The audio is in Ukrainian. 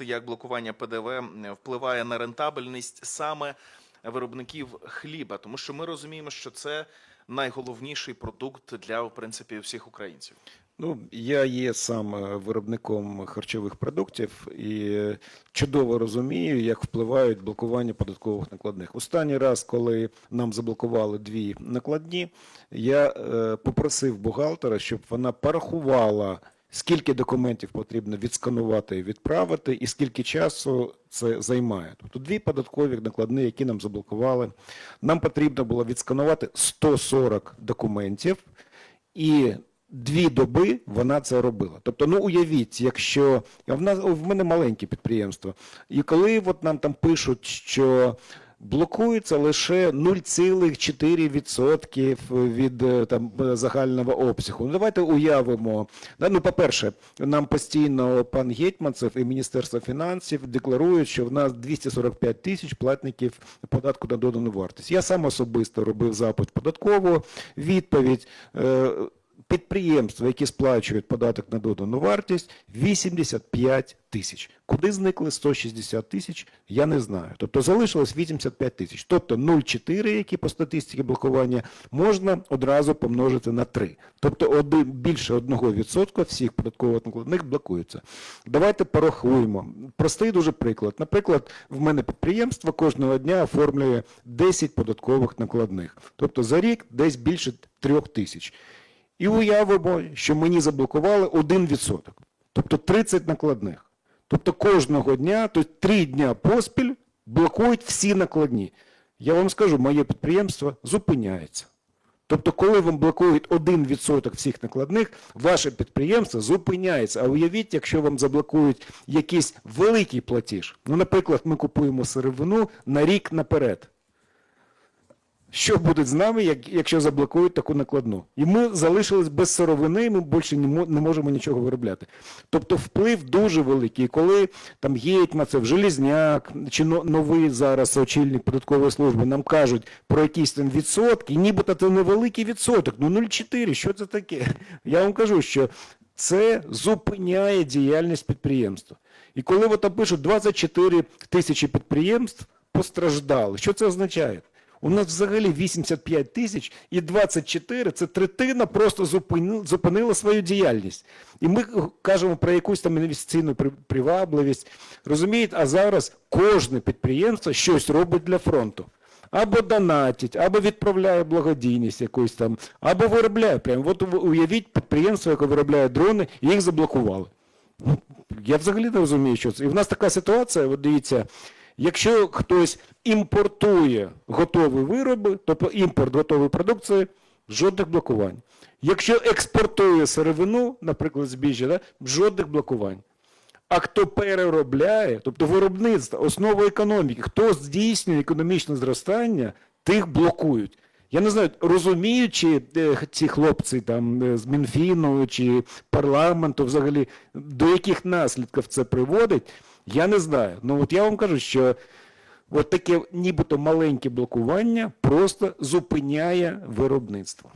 як блокування ПДВ впливає на рентабельність саме виробників хліба, тому що ми розуміємо, що це найголовніший продукт для в принципі всіх українців. Ну, я є сам е, виробником харчових продуктів і чудово розумію, як впливають блокування податкових накладних. Останній раз, коли нам заблокували дві накладні, я е, попросив бухгалтера, щоб вона порахувала, скільки документів потрібно відсканувати і відправити, і скільки часу це займає. Тобто дві податкові накладні, які нам заблокували. Нам потрібно було відсканувати 140 документів. І дві доби вона це робила. Тобто, ну уявіть, якщо в нас в мене маленьке підприємство, і коли от нам там пишуть, що блокується лише 0,4% від е, там е, загального обсягу. Ну давайте уявимо. Да, Ну, по-перше, нам постійно пан Гетьманцев і Міністерство фінансів декларують, що в нас 245 тисяч платників податку на додану вартість. Я сам особисто робив запит податкову відповідь. Підприємства, які сплачують податок на додану вартість, 85 тисяч. Куди зникли 160 тисяч, я не знаю. Тобто залишилось 85 тисяч. Тобто 0,4, які по статистиці блокування, можна одразу помножити на 3. Тобто один, більше 1% всіх податкових накладних блокуються. Давайте порахуємо. Простий дуже приклад. Наприклад, в мене підприємство кожного дня оформлює 10 податкових накладних. Тобто за рік десь більше 3 тисяч. І уявимо, що мені заблокували 1%, тобто 30 накладних. Тобто кожного дня, тобто 3 дня поспіль блокують всі накладні. Я вам скажу, моє підприємство зупиняється. Тобто, коли вам блокують 1% всіх накладних, ваше підприємство зупиняється. А уявіть, якщо вам заблокують якийсь великий платіж. Ну, наприклад, ми купуємо сировину на рік наперед. Що буде з нами, як, якщо заблокують таку накладну? І ми залишились без сировини, ми більше не, можемо нічого виробляти. Тобто вплив дуже великий. І коли там Гетьманцев, Желізняк чи новий зараз очільник податкової служби нам кажуть про якісь там відсотки, нібито це невеликий відсоток, ну 0,4, що це таке? Я вам кажу, що це зупиняє діяльність підприємства. І коли там пишуть 24 тисячі підприємств постраждали, що це означає? У нас взагалі 85 тисяч і 24 – це третина просто зупинила, свою діяльність. І ми кажемо про якусь там інвестиційну привабливість. Розумієте, а зараз кожне підприємство щось робить для фронту. Або донатить, або відправляє благодійність якусь там, або виробляє. Прямо от уявіть підприємство, яке виробляє дрони, і їх заблокували. Ну, Я взагалі не розумію, що це. І в нас така ситуація, от дивіться, якщо хтось імпортує готові вироби, тобто імпорт готової продукції, жодних блокувань. Якщо експортує сировину, наприклад, збіжжя, да, жодних блокувань. А хто переробляє, тобто виробництво, основа економіки, хто здійснює економічне зростання, тих блокують. Я не знаю, розуміють, чи е, ці хлопці там е, з Мінфіну чи парламенту взагалі до яких наслідків це приводить, я не знаю. Ну от я вам кажу, що от таке нібито маленьке блокування просто зупиняє виробництво.